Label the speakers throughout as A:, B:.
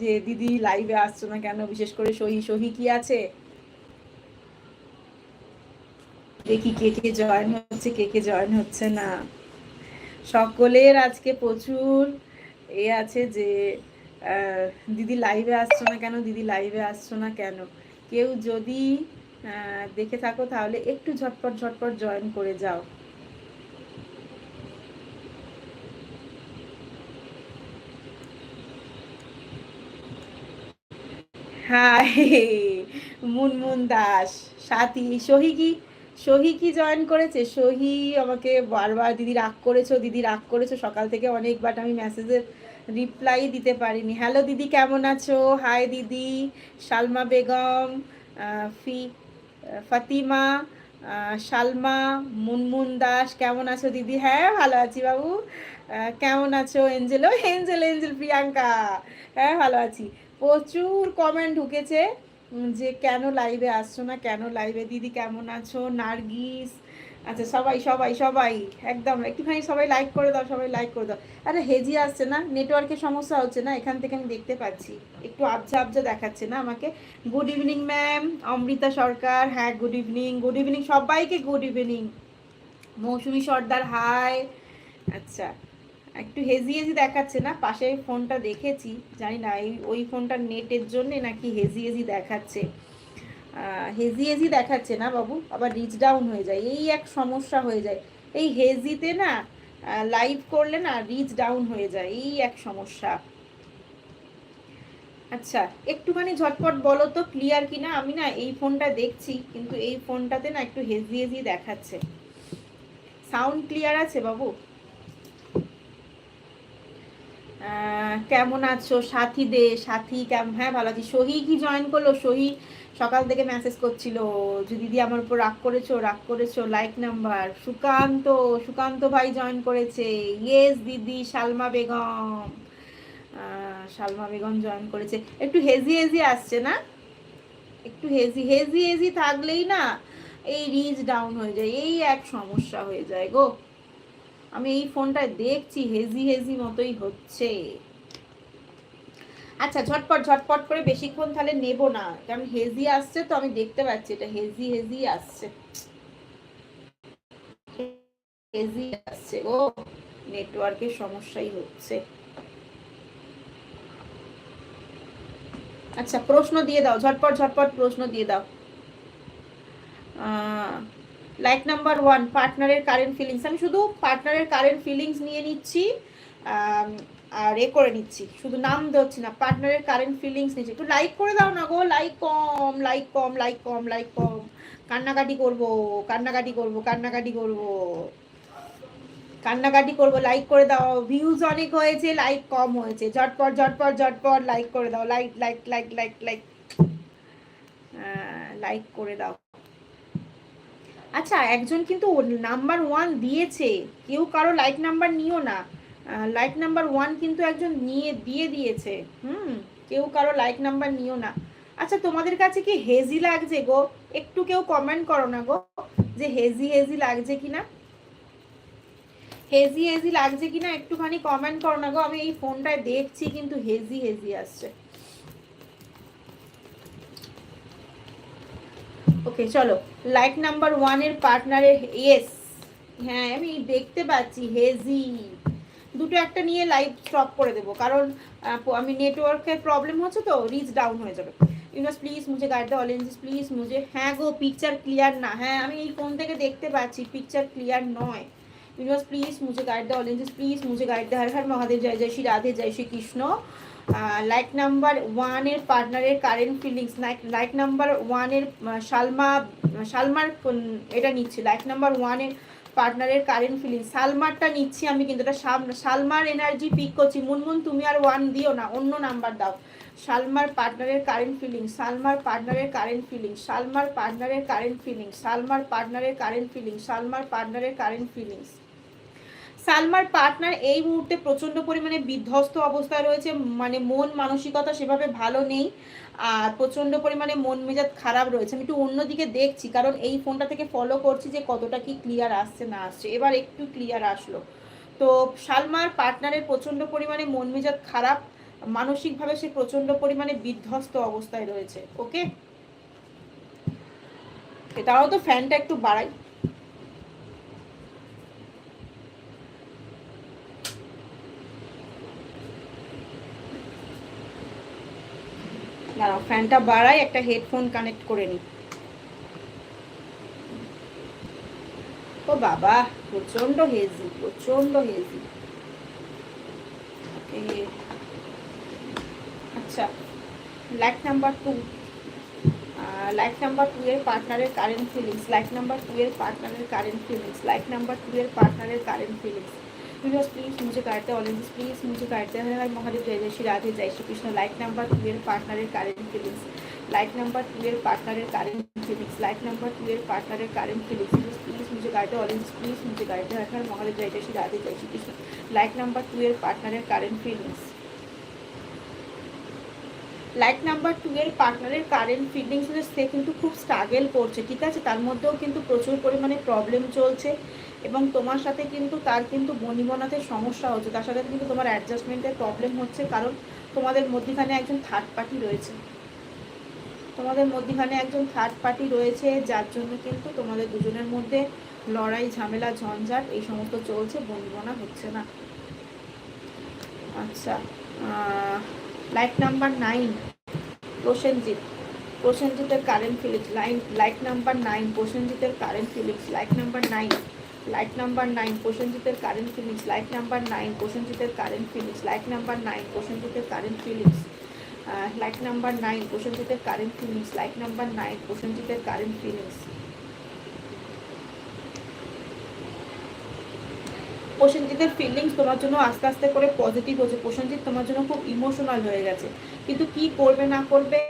A: যে দিদি লাইভে আসছো না কেন? বিশেষ করে সহি সহি কি আছে? দেখি কে কে জয়েন হচ্ছে, কে কে জয়েন হচ্ছে না। সকলের আজকে প্রচুর এ আছে যে দিদি লাইভে আসছো না কেন? দিদি লাইভে আসছো না কেন? কেউ যদি দেখে থাকো তাহলে একটু ঝটপট ঝটপট জয়েন করে যাও। হাই, মুনমুন দাস, সাথী সহি কি সহি কি জয়েন করেছে। সহি আমাকে বারবার, দিদি রাগ করেছ, দিদি রাগ করেছ, সকাল থেকে অনেকবার আমি মেসেজের রিপ্লাই দিতে পারিনি। হ্যালো দিদি, কেমন আছো? হাই দিদি, সালমা বেগম ফি ফাতিমা সালমা, মুনমুন দাস, কেমন আছো দিদি? হ্যাঁ ভালো আছি বাবু। কেমন আছো? এঞ্জেল ও এঞ্জেল এঞ্জেল প্রিয়াঙ্কা। হ্যাঁ ভালো আছি। প্রচুর কমেন্ট ঢুকেছে যে কেন লাইভে আসছো না, কেন লাইভে দিদি কেমন আছো? নার্গিস? আচ্ছা সবাই সবাই সবাই, একদম। একটুখানি সবাই লাইক করে দাও, সবাই লাইক করে দাও। আরে, হেজি আসছে না? নেটওয়ার্কের সমস্যা হচ্ছে না? এখান থেকে আমি দেখতে পাচ্ছি। একটু আবজা আবজা দেখাচ্ছে না আমাকে? Good evening ma'am Amrita Sarkar হ্যাঁ গুড ইভিনিং গুড ইভিনিং সবাইকে good evening Mousumi Sardar hi আচ্ছা। একটু হেজি হেজি দেখাচ্ছে না? পাশে ফোনটা দেখেছি, জানি না, এই ওই ফোনটার নেটের জন্যে নাকি হেজি হেজি দেখাচ্ছে। হেজি হেজি দেখাচ্ছে না বাবু? আবার রিচ ডাউন হয়ে যায়, এই এক সমস্যা হয়ে যায়। এই হেজিতে না লাইভ করলে না রিচ ডাউন হয়ে যায়, এই এক সমস্যা। আচ্ছা একটুখানি ঝটপট বলো তো ক্লিয়ার কি না আমি না এই ফোনটা দেখছি, কিন্তু এই ফোনটাতে না একটু হেজি হেজি দেখাচ্ছে। সাউন্ড ক্লিয়ার আছে বাবু? কেমন আছো? সাথী দে, সাথী কেমন হ্যাঁ ভালো আছি। সহি কি জয়েন করল? সহি সকাল থেকে মেসেজ করছিল। যে দিদি আমার উপর রাগ করেছ রাগ করেছ লাইক নাম্বার সুকান্ত সুকান্ত ভাই জয়েন করেছে। ইয়েস দিদি, সালমা বেগম। সালমা বেগম জয়েন করেছে। একটু হেজি হেজি আসছে না? একটু হেজি হেজি হেজি থাকলেই না এই রিচ ডাউন হয়ে যায়। এই এক সমস্যা হয়ে যায় গো। আমি এই ফোনটায় দেখছি, হেজি হেজি মতোই হচ্ছে। আচ্ছা ঝটপট ঝটপট করে বেশিক্ষণ তাহলে নেব না। কারণ হেজি আসছে তো আমি দেখতে পাচ্ছি, এটা হেজি হেজি আসছে। হেজি আসছে, ও নেটওয়ার্কের সমস্যাই হচ্ছে। আচ্ছা প্রশ্ন দিয়ে দাও, ঝটপট ঝটপট প্রশ্ন দিয়ে দাও। লাইক নাম্বার ওয়ান পার্টনারের কারেন্ট ফিলিংস আমি শুধু পার্টনারের কারেন্ট ফিলিংস নিয়ে নিচ্ছি আর এ করে নিচ্ছি। শুধু নাম দিচ্ছি না পার্টনারের কারেন্ট ফিলিংস নিচ্ছি। একটু লাইক করে দাও না গো লাইক কম লাইক কম লাইক কম লাইক কম। কান্নাকাটি করব কান্নাকাটি করব কান্নাকাটি করব। কান্নাকাটি করব লাইক করে দাও। ভিউজ অনেক হয়েছে লাইক কম হয়েছে। ঝটপট ঝটপট ঝটপট লাইক করে দাও। Like like like like like like করে দাও। আচ্ছা একজন কিন্তু নাম্বার ওয়ান দিয়েছে। কেউ কারও লাইক নাম্বার নিও না। লাইক নাম্বার ওয়ান কিন্তু একজন নিয়ে, দিয়ে দিয়েছে। হুম, কেউ কারও লাইক নাম্বার নিও না। আচ্ছা তোমাদের কাছে কি হেজি লাগছে গো? একটু কেউ কমেন্ট করো না গো, যে হেজি হেজি লাগছে কিনা? হেজি হেজি লাগছে কিনা? একটুখানি কমেন্ট করো না গো। আমি এই ফোনটায় দেখছি, কিন্তু হেজি হেজি আসছে। ওকে চলো। লাইক নাম্বার ওয়ানের পার্টনারের ইয়েস হ্যাঁ আমি দেখতে পাচ্ছি হেজি দুটো একটা নিয়ে লাইভ স্টপ করে দেবো। কারণ আমি নেটওয়ার্কের প্রবলেম হচ্ছে তো রিচ ডাউন হয়ে যাবে। ইউনাস প্লিজ মুঝে গাইড দ্য অলেন্সেস প্লিজ মুঝে হ্যাঁ গো পিকচার ক্লিয়ার না। হ্যাঁ আমি এই ফোন থেকে দেখতে পাচ্ছি পিকচার ক্লিয়ার নয়। ইউনিভার্স প্লিজ মুঝে গাইড দ্য অলেন্সেস প্লিজ মুঝে গাইড দ্য হর হর মহাদেব, জয় জয় শ্রী রাধে, জয় শ্রী কৃষ্ণ। লাইক নাম্বার ওয়ানের পার্টনারের current feelings like like number ওয়ানের সালমা, সালমার এটা নিচ্ছি লাইক নাম্বার ওয়ানের পার্টনারের কারেন্ট ফিলিংস সালমারটা নিচ্ছি আমি কিন্তু এটা সালমার এনার্জি পিক করছি। মুনমুন, তুমি আর ওয়ান দিও না, অন্য নাম্বার দাও। সালমার পার্টনারের কারেন্ট ফিলিং সালমার পার্টনারের কারেন্ট ফিলিং সালমার পার্টনারের কারেন্ট ফিলিং সালমার পার্টনারের কারেন্ট ফিলিং সালমার পার্টনারের কারেন্ট ফিলিংস সালমার পার্টনার এই মুহূর্তে প্রচণ্ড পরিমাণে বিধ্বস্ত অবস্থায় রয়েছে মানে মন মানসিকতা সেভাবে ভালো নেই, আর প্রচণ্ড পরিমাণে মন মেজাজ খারাপ রয়েছে। আমি একটু অন্যদিকে দেখছি, কারণ এই ফোনটা থেকে ফলো করছি যে কতটা কি ক্লিয়ার আসছে না আসছে। এবার একটু ক্লিয়ার আসলো। তো সালমার পার্টনারের প্রচণ্ড পরিমাণে মন মেজাজ খারাপ, মানসিকভাবে সে প্রচণ্ড পরিমাণে বিধ্বস্ত অবস্থায় রয়েছে ওকে এটাও তো ফ্যানটা একটু বাড়াই। দাঁড়াও, ফ্যানটা বাড়াই একটা হেডফোন কানেক্ট করে নিই ও বাবা প্রচণ্ড হেজি প্রচণ্ড হেজি। আচ্ছা like number two. Like number two এর পার্টনারের current feelings like number two এর পার্টনারের current feelings like number two এর পার্টনারের কারেন্ট ফিলিংস। प्लीज प्लीज मुझे काटते ऑरेंज प्लीज मुझे काटते हैं हर महादेव जय जय श्री राधे जय Shri Krishna like number two your partner current feelings like number two your partner current feelings like number two your partner current feelings please please मुझे काटते ऑरेंज प्लीज मुझे काटते हर हर महादेव जय जय श्री राधे जय Shri Krishna like number two your partner current feelings like number two এর পার্টনারের current feelings সে কিন্তু খুব স্ট্রাগেল করছে ঠিক আছে তার মধ্যেও কিন্তু প্রচুর পরিমাণে প্রবলেম চলছে এবং তোমার সাথে কিন্তু তার কিন্তু বনিবনাতে সমস্যা হচ্ছে। তার সাথে কিন্তু তোমার অ্যাডজাস্টমেন্টের প্রবলেম হচ্ছে কারণ তোমাদের মধ্যখানে একজন থার্ড পার্টি রয়েছে। তোমাদের মধ্যখানে একজন থার্ড পার্টি রয়েছে, যার জন্য কিন্তু তোমাদের দুজনের মধ্যে লড়াই, ঝামেলা, ঝঞ্ঝাট এই সমস্ত চলছে, বনিবনা হচ্ছে না। আচ্ছা like number nine Prosenjit. প্রসেনজিতের current feelings line like number nine প্রসেনজিতের current feelings like number nine like number nine প্রসেনজিতের current feelings like number nine প্রসেনজিতের current feelings like number nine প্রসেনজিতের current feelings like number nine প্রসেনজিতের current feelings like number nine প্রসেনজিতের current feelings প্রসেনজিতের feelings তোমার জন্য আস্তে আস্তে করে positive হচ্ছে প্রসেনজিৎ তোমার জন্য খুব ইমোশনাল হয়ে গেছে। কিন্তু কি করবে, না করবে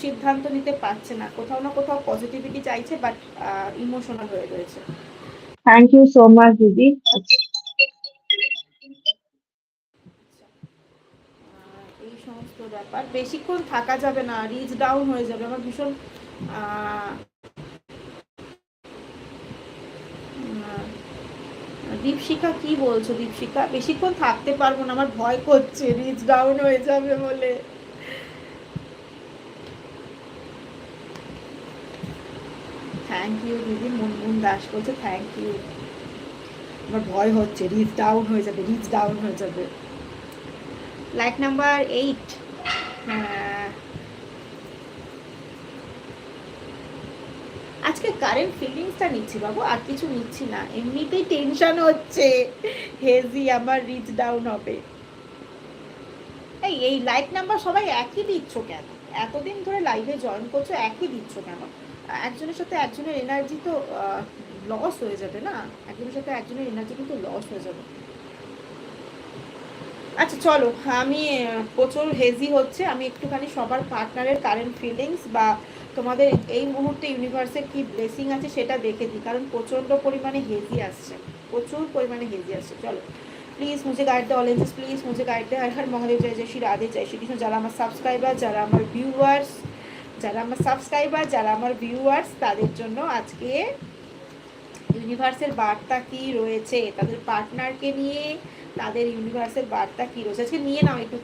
A: সিদ্ধান্ত নিতে পারছে না। কোথাও না কোথাও পজিটিভিটি চাইছে বাট ইমোশনাল হয়ে রয়েছে।
B: থ্যাংক ইউ সো মাচ দিদি
A: এই সমস্ত ব্যাপার। বেশিক্ষণ থাকা যাবে না রিচ ডাউন হয়ে যাবে। আমার ভীষণ দীপশিখা কি বলছো? দীপশিখা, বেশিক্ষণ থাকতে পারব না, আমার ভয় করছে রিচ ডাউন হয়ে যাবে বলে। থ্যাংক ইউ দিদি। মুনমুন দাস বলছে থ্যাংক ইউ আমার ভয় হচ্ছে রিচ ডাউন হয়ে যাবে রিচ ডাউন হয়ে যাবে। লাইক নাম্বার এইট আজকে কারেন্ট ফিলিংসটা নিচ্ছি বাবু, আর কিছু নিচ্ছি না। এমনিতেই টেনশন হচ্ছে। হেজি, আমার রিচ ডাউন হবে। এই এই লাইক নাম্বার সবাই একই দিচ্ছ কেন? এতদিন ধরে লাইভে জয়েন করছ, একই দিচ্ছ কেন? একজনের সাথে একজনের এনার্জি তো লস হয়ে যাবে না? একজনের সাথে একজনের এনার্জি কিন্তু লস হয়ে যাবে। আচ্ছা চলো, আমি প্রচুর হেজি হচ্ছে। আমি একটুখানি সবার পার্টনারের কারেন্ট ফিলিংস বা তোমাদের এই মুহূর্তে ইউনিভার্সের কি ব্লেসিং আছে সেটা দেখে দিই। কারণ প্রচণ্ড পরিমাণে হেজি আসছে। প্রচুর পরিমাণে হেজি আসছে। চলো প্লিজ মুঝে গাইড দে অলেন্সেস প্লিজ মুঝে গাইড দে হর হর মহাদেব, জয় জয়, শ্রী রাধে, জয় শ্রী কৃষ্ণ। যারা আমার সাবস্ক্রাইবার যারা আমার ভিউয়ার্স যারা আমার সাবস্ক্রাইবার যারা আমার ভিউয়ার্স তাদের জন্য আজকে ইউনিভার্সের বার্তা কি রয়েছে? তাদের পার্টনারকে নিয়ে তাদের ইউনিভার্সের বার্তা কি রয়েছে? আজকে নিয়ে নাও একটু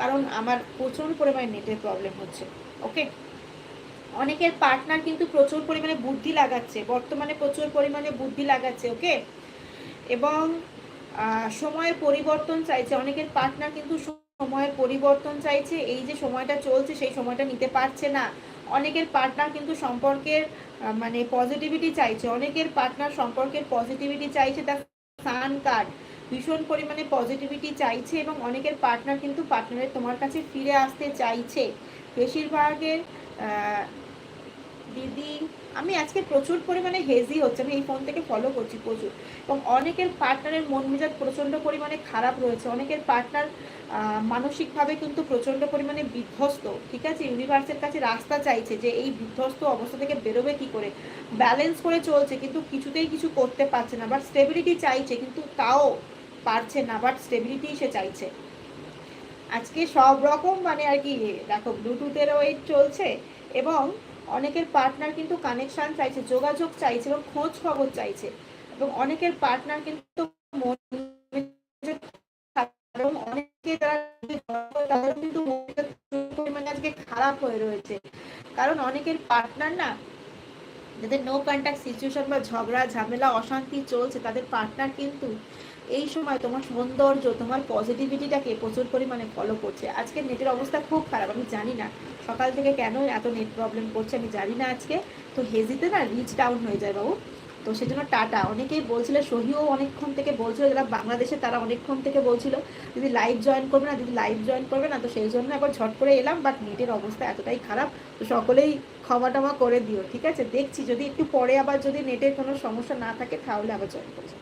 A: কারণ আমার প্রচুর পরিমাণে নেটের প্রবলেম হচ্ছে ওকে অনেকের পার্টনার কিন্তু প্রচুর পরিমাণে বুদ্ধি লাগাচ্ছে, বর্তমানে প্রচুর পরিমাণে বুদ্ধি লাগাচ্ছে ওকে এবং সময়ের পরিবর্তন চাইছে, অনেকের পার্টনার কিন্তু সময়ের পরিবর্তন চাইছে, এই যে সময়টা চলছে সেই সময়টা নিতে পারছে না। অনেকের পার্টনার কিন্তু সম্পর্কের মানে পজিটিভিটি চাইছে। অনেকের পার্টনার সম্পর্কের পজিটিভিটি চাইছে তার সান কার্ড ভীষণ পরিমাণে পজিটিভিটি চাইছে এবং অনেকের পার্টনার কিন্তু পার্টনারের তোমার কাছে ফিরে আসতে চাইছে। বেশিরভাগের দিদি, আমি আজকে প্রচুর পরিমাণে হেজি হচ্ছে, আমি এই ফোন থেকে ফলো করছি প্রচুর। এবং অনেকের পার্টনারের মন মেজাজ প্রচণ্ড পরিমাণে খারাপ রয়েছে, অনেকের পার্টনার মানসিকভাবে কিন্তু প্রচণ্ড পরিমাণে বিধ্বস্ত, ঠিক আছে? ইউনিভার্সের কাছে রাস্তা চাইছে যে এই বিধ্বস্ত অবস্থা থেকে বেরোবে কি করে? ব্যালেন্স করে চলছে, কিন্তু কিছুতেই কিছু করতে পারছে না বাট স্টেবিলিটি চাইছে, কিন্তু তাও পারছে না বাট স্টেবিলিটি সে চাইছে। আজকে সব রকম মানে আর কি, দেখো ব্লুটুথেরও ওয়েট চলছে, এবং অনেকের পার্টনার কিন্তু কানেকশন চাইছে, যোগাযোগ চাইছে এবং খোঁজ খবর চাইছে। এবং অনেকের পার্টনার কিন্তু আজকে খারাপ হয়ে রয়েছে। কারণ অনেকের পার্টনার না, যাদের নো কন্ট্যাক্ট সিচুয়েশন বা ঝগড়া, ঝামেলা, অশান্তি চলছে, তাদের পার্টনার কিন্তু এই সময় তোমার সৌন্দর্য, তোমার পজিটিভিটিটাকে প্রচুর পরিমাণে ফলো করছে। আজকে নেটের অবস্থা খুব খারাপ, আমি জানি না। সকাল থেকে কেন এত নেট প্রবলেম করছে আমি জানি না আজকে। তো হেজিতে না রিচ ডাউন হয়ে যায় বাবু। তো সেজন্য টাটা। অনেকেই বলছিল, সহিও অনেকক্ষণ থেকে বলছিল, যারা বাংলাদেশে তারা অনেকক্ষণ থেকে বলছিল যদি লাইভ জয়েন করবে না, দিদি লাইভ জয়েন করবে না। তো সেই জন্য একবার ঝট করে এলাম বাট নেটের অবস্থা এতটাই খারাপ। তো সকলেই ক্ষমা টমা করে দিও, ঠিক আছে? দেখছি, যদি একটু পরে আবার যদি নেটের কোনো সমস্যা না থাকে, তাহলে আবার জয়েন করছি।